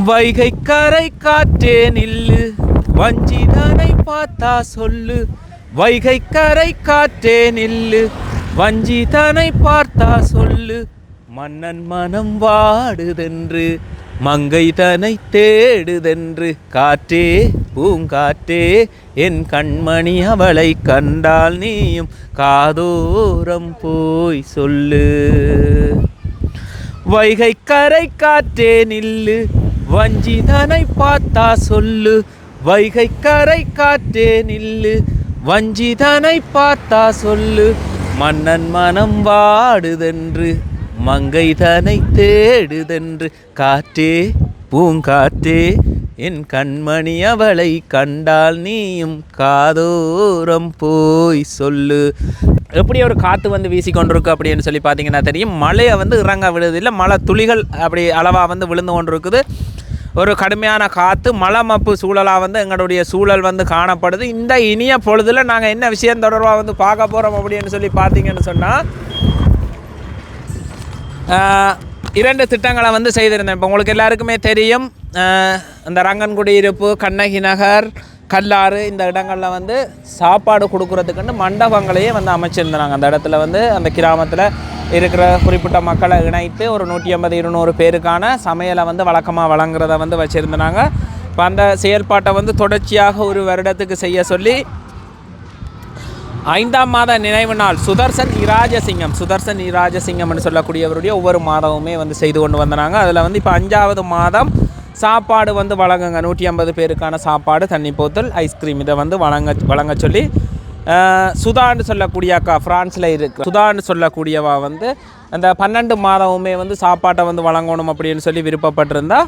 வைகை கரை காற்றே நில்லு. வஞ்சிதனை பார்த்தா சொல்லு. வைகை கரை காற்றே நில்லு. வஞ்சிதனை பார்த்தா சொல்லு. மன்னன் மனம் வாடுதென்று. மங்கை தனை தேடுதென்று. காற்றே பூங்காற்றே என் கண்மணி அவளை கண்டால் நீயும் காதோரம் போய் சொல்லு. வைகை கரை காற்றே நில்லு. வஞ்சிதனை பார்த்தா சொல்லு. வைகை கரை காற்றே நில்லு. வஞ்சிதனை பார்த்தா சொல்லு. மன்னன் மனம் வாடுதென்று. மங்கை தனை தேடுதென்று. காற்றே பூங்காற்றே என் கண்மணி அவளை கண்டால் நீயும் காதோரம் போய் சொல்லு. எப்படி ஒரு காற்று வந்து வீசிக்கொண்டிருக்கு அப்படின்னு சொல்லி பார்த்தீங்கன்னா தெரியும். மழையை வந்து இறங்க விடுதில்லை மழை துளிகள் அப்படி அளவாக வந்து விழுந்து கொண்டிருக்குது. ஒரு கடுமையான காற்று மலமப்பு சூழலாக வந்து எங்களுடைய சூழல் வந்து காணப்படுது. இந்த இனிய பொழுதில் நாங்கள் என்ன விஷயம் தொடர்பாக வந்து பார்க்க போகிறோம் அப்படின்னு சொல்லி பார்த்தீங்கன்னு சொன்னால் இரண்டு திட்டங்களை வந்து செய்திருந்தேன். இப்போ உங்களுக்கு எல்லாருக்குமே தெரியும். இந்த ரங்கன் குடியிருப்பு கண்ணகி நகர் கல்லாறு இந்த இடங்களில் வந்து சாப்பாடு கொடுக்குறதுக்குன்னு மண்டபங்களையே வந்து அமைச்சிருந்தாங்க. அந்த இடத்துல வந்து அந்த கிராமத்தில் இருக்கிற குறிப்பிட்ட மக்களை இணைத்து ஒரு நூற்றி ஐம்பது இருநூறு பேருக்கான சமையலை வந்து வழக்கமாக வழங்குறத வந்து வச்சுருந்தாங்க. இப்போ அந்த செயல்பாட்டை வந்து தொடர்ச்சியாக ஒரு வருடத்துக்கு செய்ய சொல்லி ஐந்தாம் மாத நினைவு நாள் சுதர்சன் இராஜசிங்கம் சுதர்சன் இராஜசிங்கம்னு சொல்லக்கூடியவருடைய ஒவ்வொரு மாதமுமே வந்து செய்து கொண்டு வந்தாங்க. அதில் வந்து இப்போ அஞ்சாவது மாதம் சாப்பாடு வந்து வழங்குங்க. நூற்றி ஐம்பது பேருக்கான சாப்பாடு தண்ணி போத்தல் ஐஸ்கிரீம் இதை வந்து வழங்க வழங்க சொல்லி சுதான்னு சொல்லக்கூடிய அக்கா ஃப்ரான்ஸில் இருக்கு. சுதான்னு சொல்லக்கூடியவா வந்து அந்த பன்னெண்டு மாதமுமே வந்து சாப்பாட்டை வந்து வழங்கணும் அப்படின்னு சொல்லி விருப்பப்பட்டிருந்தா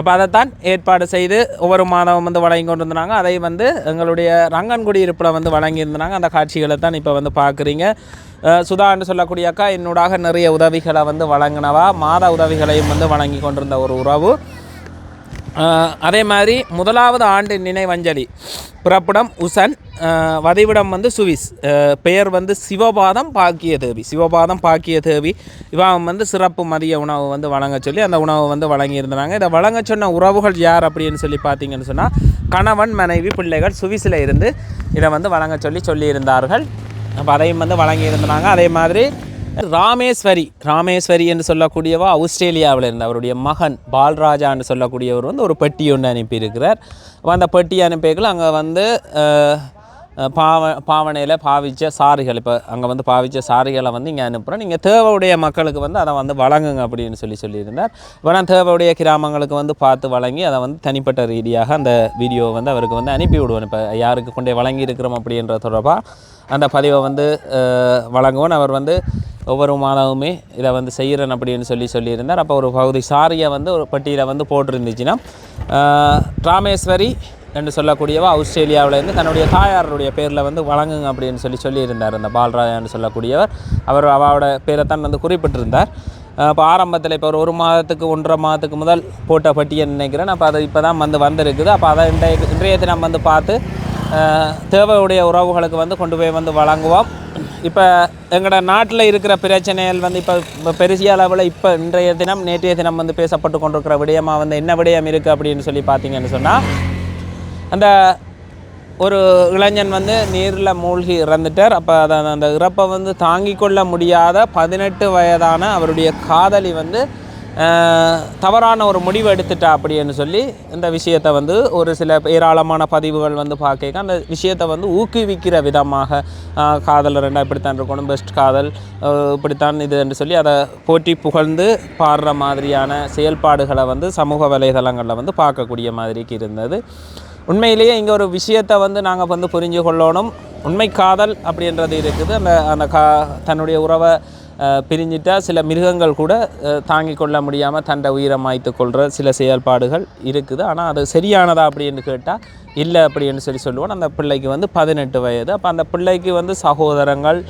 அப்போ அதைத்தான் ஏற்பாடு செய்து ஒவ்வொரு மாதமும் வந்து வழங்கி கொண்டு இருந்தாங்க அதை வந்து எங்களுடைய ரங்கன்குடி இருப்பில் வந்து வழங்கியிருந்தாங்க. அந்த காட்சிகளை தான் இப்போ வந்து பார்க்குறீங்க. சுதான்னு சொல்லக்கூடிய அக்கா என்னூடாக நிறைய உதவிகளை வந்து வழங்கினவா மாத உதவிகளையும் வந்து வழங்கி கொண்டிருந்த ஒரு உறவு. அதே மாதிரி முதலாவது ஆண்டு நினைவஞ்சலி. பிறப்பிடம் உசன் வதைவிடம் வந்து சுவிஸ். பெயர் வந்து சிவபாதம் பாக்கிய தேவி. சிவபாதம் பாக்கிய தேவி. இவன் வந்து சிறப்பு மதிய உணவு வந்து வழங்க சொல்லி அந்த உணவை வந்து வழங்கியிருந்தாங்க. இதை வழங்க சொன்ன உறவுகள் யார் அப்படின்னு சொல்லி பார்த்தீங்கன்னு சொன்னால் கணவன் மனைவி பிள்ளைகள் சுவிஸில் இருந்து இதை வந்து வழங்க சொல்லி சொல்லியிருந்தார்கள். அப்போ அதையும் வந்து வழங்கியிருந்தாங்க. அதே மாதிரி ராமேஸ்வரி ராமேஸ்வரி என்று சொல்லக்கூடியவா? ஆஸ்திரேலியாவில் இருந்த அவருடைய மகன் பால்ராஜா என்று சொல்லக்கூடியவர் வந்து ஒரு பெட்டி ஒன்று அனுப்பியிருக்கிறார். அப்போ அந்த பெட்டி அனுப்பிக்கல அங்கே வந்து பாவ பாவனையில் பாவிச்ச சாரிகள் இப்போ அங்கே வந்து பாவிச்ச சாரிகளை வந்து இங்கே அனுப்புகிறோம் நீங்கள் தேவையுடைய மக்களுக்கு வந்து அதை வந்து வழங்குங்க அப்படின்னு சொல்லி சொல்லியிருந்தார். இப்போ நான் தேவையுடைய கிராமங்களுக்கு வந்து பார்த்து வழங்கி அதை வந்து தனிப்பட்ட ரீதியாக அந்த வீடியோவை வந்து அவருக்கு வந்து அனுப்பி விடுவோம் இப்போ யாருக்கு கொண்டே வழங்கி இருக்கிறோம் அப்படின்ற தொடர்பாக அந்த பதிவை வந்து வழங்குவோம். அவர் வந்து ஒவ்வொரு மாதமுமே இதை வந்து செய்கிறேன் அப்படின்னு சொல்லி சொல்லியிருந்தார். அப்போ ஒரு பகுதி சாரியை வந்து ஒரு பட்டியலை வந்து போட்டிருந்துச்சுன்னா ராமேஸ்வரி என்று சொல்லக்கூடியவா ஆஸ்திரேலியாவிலேருந்து தன்னுடைய தாயாருடைய பேரில் வந்து வழங்குங்க அப்படின்னு சொல்லி சொல்லியிருந்தார். அந்த பால்ராஜான்னு சொல்லக்கூடியவர் அவர் அவரோட பேரை தான் வந்து குறிப்பிட்டிருந்தார். இப்போ ஆரம்பத்தில் இப்போ ஒரு ஒரு மாதத்துக்கு ஒன்றரை மாதத்துக்கு முதல் போட்ட பட்டியல் நினைக்கிறேன். அப்போ அது இப்போ தான் வந்து வந்திருக்குது. அப்போ அதை இன்றைய இன்றைய தினம் வந்து பார்த்து தேவையுடைய உறவுகளுக்கு வந்து கொண்டு போய் வந்து வழங்குவோம். இப்போ எங்களோட நாட்டில் இருக்கிற பிரச்சனைகள் வந்து இப்போ பெருசிய அளவில் இப்போ இன்றைய தினம் நேற்றைய தினம் வந்து பேசப்பட்டு கொண்டிருக்கிற விடயமாக வந்து என்ன விடயம் இருக்குது அப்படின்னு சொல்லி பார்த்தீங்கன்னு சொன்னால் அந்த ஒரு இளைஞன் வந்து நீரில் மூழ்கி இறந்துட்டார். அப்போ அதை அந்த இறப்பை வந்து தாங்கிக் கொள்ள முடியாத பதினெட்டு வயதான அவருடைய காதலி வந்து தவறான ஒரு முடிவு எடுத்துட்டா அப்படின்னு சொல்லி இந்த விஷயத்தை வந்து ஒரு சில ஏராளமான பதிவுகள் வந்து பார்க்க அந்த விஷயத்தை வந்து ஊக்குவிக்கிற விதமாக காதல் ரெண்டா இப்படித்தான் இருக்கணும் பெஸ்ட் காதல் இப்படித்தான் இது என்று சொல்லி அதை போட்டி புகழ்ந்து பாடுற மாதிரியான செயல்பாடுகளை வந்து சமூக வலைதளங்களில் வந்து பார்க்கக்கூடிய மாதிரிக்கு இருந்தது. உண்மையிலேயே இங்கே ஒரு விஷயத்தை வந்து நாங்கள் வந்து புரிஞ்சு கொள்ளணும் உண்மை காதல் அப்படின்றது இருக்குது. அந்த அந்த கா தன்னுடைய உறவை பிரிஞ்சிட்டால் சில மிருகங்கள் கூட தாங்கிக் கொள்ள முடியாமல் தண்டை உயிரை மாய்த்து கொள்கிற சில செயல்பாடுகள் இருக்குது. ஆனால் அது சரியானதா அப்படின்னு கேட்டால் இல்லை அப்படின்னு சொல்லி சொல்லுவோம். அந்த பிள்ளைக்கு வந்து பதினெட்டு வயது. அப்போ அந்த பிள்ளைக்கு வந்து சகோதரங்கள்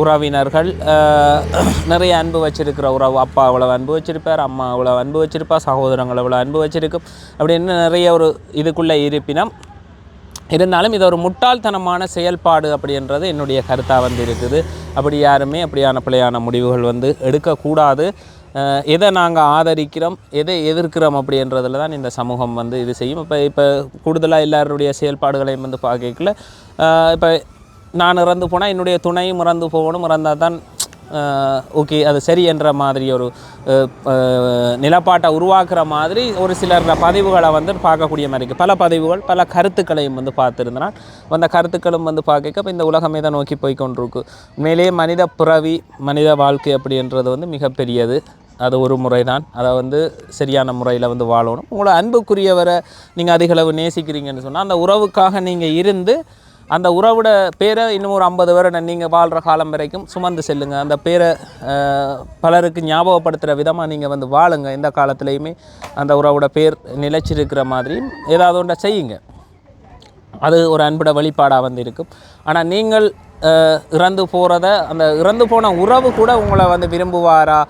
உறவினர்கள் நிறைய அன்பு வச்சிருக்கிற உறவு. அப்பா அவ்வளோ அன்பு வச்சிருப்பார் அம்மா அவ்வளோ அன்பு வச்சிருப்பா சகோதரங்கள் அவ்வளோ அன்பு வச்சிருக்கும். அப்படின்னு நிறைய ஒரு இதுக்குள்ளே இருப்பினம். இருந்தாலும் இது ஒரு முட்டாள்தனமான செயல்பாடு அப்படின்றது என்னுடைய கருத்தாக வந்து இருக்குது. அப்படி யாருமே அப்படியான பிள்ளையான முடிவுகள் வந்து எடுக்கக்கூடாது. எதை நாங்கள் ஆதரிக்கிறோம் எதை எதிர்க்கிறோம் அப்படின்றதுல தான் இந்த சமூகம் வந்து இது செய்யும். இப்போ இப்போ கூடுதலாக எல்லாருடைய செயல்பாடுகளையும் வந்து பார்க்கல இப்போ நான் இறந்து போனால் என்னுடைய துணையும் இறந்து போகணும் இறந்தால் தான் ஓகே அது சரி என்ற மாதிரி ஒரு நிலப்பாட்டை உருவாக்குற மாதிரி ஒரு சிலர் பதிவுகளை வந்து பார்க்கக்கூடிய மாதிரி இருக்குது பல பதிவுகள் பல கருத்துக்களையும் வந்து பார்த்துருந்தனால் அந்த கருத்துக்களும் வந்து பார்க்க இப்போ இந்த உலகமே தான் நோக்கி போய் கொண்டிருக்கு. மேலே மனித பிறவி மனித வாழ்க்கை அப்படின்றது வந்து மிகப்பெரியது. அது ஒரு முறை தான் அதை வந்து சரியான முறையில் வந்து வாழணும். உங்களை அன்புக்குரியவரை நீங்கள் அதிகளவு நேசிக்கிறீங்கன்னு சொன்னால் அந்த உறவுக்காக நீங்கள் இருந்து அந்த உறவோட பேரை இன்னும் ஒரு ஐம்பது வருடம் நீங்கள் வாழ்கிற காலம் வரைக்கும் சுமந்து செல்லுங்க. அந்த பேரை பலருக்கு ஞாபகப்படுத்துகிற விதமாக நீங்கள் வந்து வாழுங்க. எந்த காலத்துலேயுமே அந்த உறவோட பேர் நிலைச்சிருக்கிற மாதிரி ஏதாவது ஒன்றை செய்யுங்க. அது ஒரு அன்புட வழிபாடாக வந்து இருக்கும். ஆனால் நீங்கள் இறந்து போகிறத அந்த இறந்து போன உறவு கூட உங்களை வந்து விரும்புவாரா?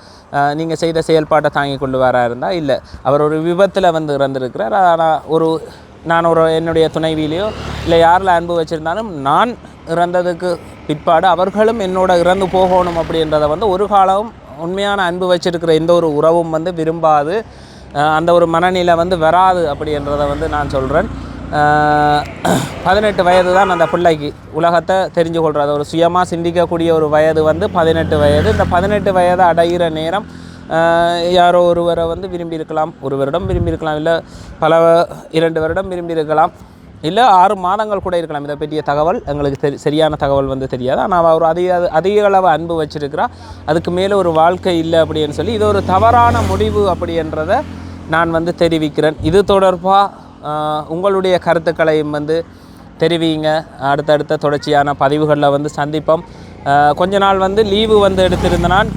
நீங்கள் செய்த செயல்பாட்டை தாங்கி கொள்ளுவாரா இருந்தால் இல்லை. அவர் ஒரு விபத்தில் வந்து இறந்துருக்கிறார். ஆனால் ஒரு நான் ஒரு என்னுடைய துணைவியிலையோ இல்லை யாரில் அன்பு வச்சுருந்தாலும் நான் இறந்ததுக்கு பிற்பாடு அவர்களும் என்னோட இறந்து போகணும் அப்படின்றத வந்து ஒரு காலம் உண்மையான அன்பு வச்சிருக்கிற எந்த ஒரு உறவும் வந்து விரும்பாது. அந்த ஒரு மனநிலை வந்து வராது அப்படின்றத வந்து நான் சொல்கிறேன் பதினெட்டு வயது தான் அந்த பிள்ளைக்கு. உலகத்தை தெரிஞ்சு கொள்கிறது ஒரு சுயமாக சிந்திக்கக்கூடிய ஒரு வயது வந்து பதினெட்டு வயது. இந்த பதினெட்டு வயதை அடைகிற நேரம் யாரோ ஒருவரை வந்து விரும்பி இருக்கலாம் ஒரு வருடம் விரும்பி இருக்கலாம் இல்லை பல இரண்டு வருடம் விரும்பி இருக்கலாம் இல்லை ஆறு மாதங்கள் கூட இருக்கலாம். இதை பற்றிய தகவல் எங்களுக்கு தெரி சரியான தகவல் வந்து தெரியாது. ஆனால் அவர் அதிக அதிக அளவு அன்பு வச்சுருக்கிறா அதுக்கு மேலே ஒரு வாழ்க்கை இல்லை அப்படின்னு சொல்லி இது ஒரு தவறான முடிவு அப்படின்றத நான் வந்து தெரிவிக்கிறேன். இது தொடர்பாக உங்களுடைய கருத்துக்களையும் வந்து தெரிவிங்க. அடுத்தடுத்த தொடர்ச்சியான பதிவுகளில் வந்து சந்திப்போம். கொஞ்ச நாள் வந்து லீவு வந்து எடுத்திருந்த நான்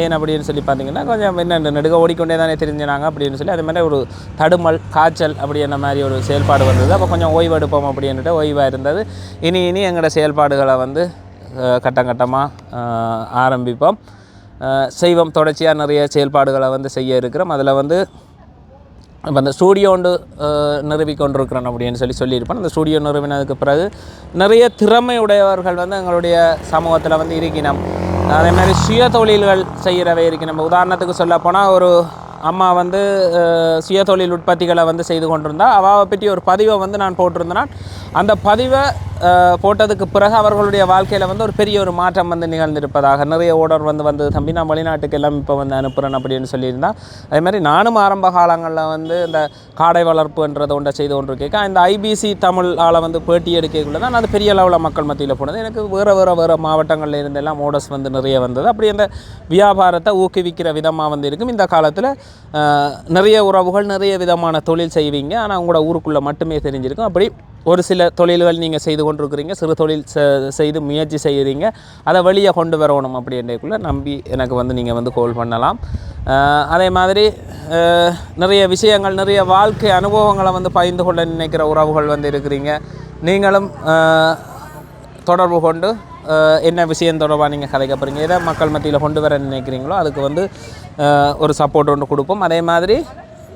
ஏன் அப்படின்னு சொல்லி பார்த்தீங்கன்னா கொஞ்சம் என்ன நெடுக ஓடிக்கொண்டே தானே தெரிஞ்சினாங்க அப்படின்னு சொல்லி அது மாதிரி ஒரு தடுமல் காய்ச்சல் அப்படின்ற மாதிரி ஒரு செயல்பாடு வந்தது. அப்போ கொஞ்சம் ஓய்வு எடுப்போம் அப்படின்ட்டு ஓய்வாக இருந்தது. இனி இனி எங்களோட செயல்பாடுகளை வந்து கட்டம் கட்டமாக ஆரம்பிப்போம். செய்வோம். தொடர்ச்சியாக நிறைய செயல்பாடுகளை வந்து செய்ய இருக்கிறோம். அதில் வந்து இப்போ அந்த ஸ்டூடியோ ஒன்று நிறுவி கொண்டிருக்கிறோம் அப்படின்னு சொல்லி சொல்லியிருப்பேன் அந்த ஸ்டூடியோ நிறுவினதுக்கு பிறகு நிறைய திறமையுடையவர்கள் வந்து எங்களுடைய சமூகத்தில் வந்து இருக்கினோம். அதே மாதிரி சுய தொழில்கள் செய்கிறவை இருக்கு. நம்ம உதாரணத்துக்கு சொல்ல போனால் ஒரு அம்மா வந்து சுய தொழில் உற்பத்திகளை வந்து செய்து கொண்டிருந்தா அவாவை பற்றி ஒரு பதிவை வந்து நான் போட்டிருந்தேன்னா அந்த பதிவை போட்டதுக்கு பிறகு அவர்களுடைய வாழ்க்கையில் வந்து ஒரு பெரிய ஒரு மாற்றம் வந்து நிகழ்ந்திருப்பதாக. நிறைய ஓடர் வந்து வந்தது. தம்பி நான் வெளிநாட்டுக்கு எல்லாம் இப்போ வந்து அனுப்புகிறேன் அப்படின்னு சொல்லியிருந்தேன் அதே மாதிரி நானும் ஆரம்ப காலங்களில் வந்து இந்த காடை வளர்ப்புன்றதை ஒன்றை செய்து கொண்டு கேட்க இந்த ஐபிசி தமிழ் ஆளை வந்து பேட்டி எடுக்கக்குள்ள தான் அது பெரிய அளவில் மக்கள் மத்தியில் போனது. எனக்கு வேறு வேறு வேறு மாவட்டங்களில் இருந்தெல்லாம் ஓடர்ஸ் வந்து நிறைய வந்தது. அப்படி அந்த வியாபாரத்தை ஊக்குவிக்கிற விதமாக வந்து இருக்கும். இந்த காலத்தில் நிறைய உறவுகள் நிறைய விதமான தொழில் செய்வீங்க. ஆனால் உங்களோட ஊருக்குள்ளே மட்டுமே தெரிஞ்சிருக்கும். அப்படி ஒரு சில தொழில்கள் நீங்கள் செய்து கொண்டிருக்கிறீங்க சிறு தொழில் செ- செய்து முயற்சி செய்கிறீங்க அதை வெளியே கொண்டு வரணும் அப்படின்றக்குள்ளே நம்பி எனக்கு வந்து நீங்கள் வந்து கோல் பண்ணலாம். அதே மாதிரி நிறைய விஷயங்கள் நிறைய வாழ்க்கை அனுபவங்களை வந்து பகிர்ந்து கொள்ள நினைக்கிற உறவுகள் வந்து இருக்கிறீங்க. நீங்களும் தொடர்பு கொண்டு என்ன விஷயம் தொடர்பாக நீங்கள் கதைக்க போகிறீங்க எதை மக்கள் மத்தியில் கொண்டு வர நினைக்கிறீங்களோ அதுக்கு வந்து ஒரு சப்போர்ட் ஒன்று கொடுப்போம். அதே மாதிரி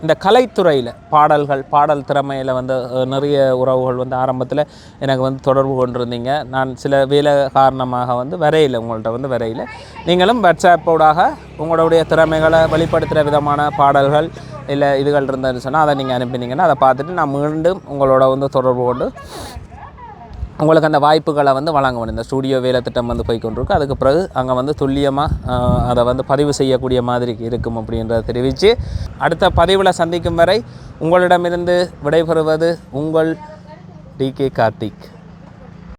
இந்த கலைத்துறையில் பாடல்கள் பாடல் திறமையில் வந்து நிறைய உறவுகள் வந்து ஆரம்பத்தில் எனக்கு வந்து தொடர்பு கொண்டிருந்தீங்க. நான் சில வேலை காரணமாக வந்து வரையில உங்கள்கிட்ட வந்து வரையில. நீங்களும் வாட்ஸ்அப்போடாக உங்களுடைய திறமைகளை வெளிப்படுத்துகிற விதமான பாடல்கள் இல்லை இதுகள் இருந்ததுன்னு சொன்னால் அதை நீங்கள் அனுப்பினீங்கன்னா அதை பார்த்துட்டு நான் மீண்டும் உங்களோட வந்து தொடர்பு கொண்டு உங்களுக்கு அந்த வாய்ப்புகளை வந்து வழங்க வேண்டும் இந்த ஸ்டூடியோ வேலை திட்டம் வந்து போய் கொண்டிருக்கு அதுக்கு பிறகு அங்கே வந்து துல்லியமாக அதை வந்து பதிவு செய்யக்கூடிய மாதிரி இருக்கும் அப்படின்றத தெரிவித்து அடுத்த பதிவில் சந்திக்கும் வரை உங்களிடமிருந்து விடைபெறுவது உங்கள் டிகே கார்த்திக்.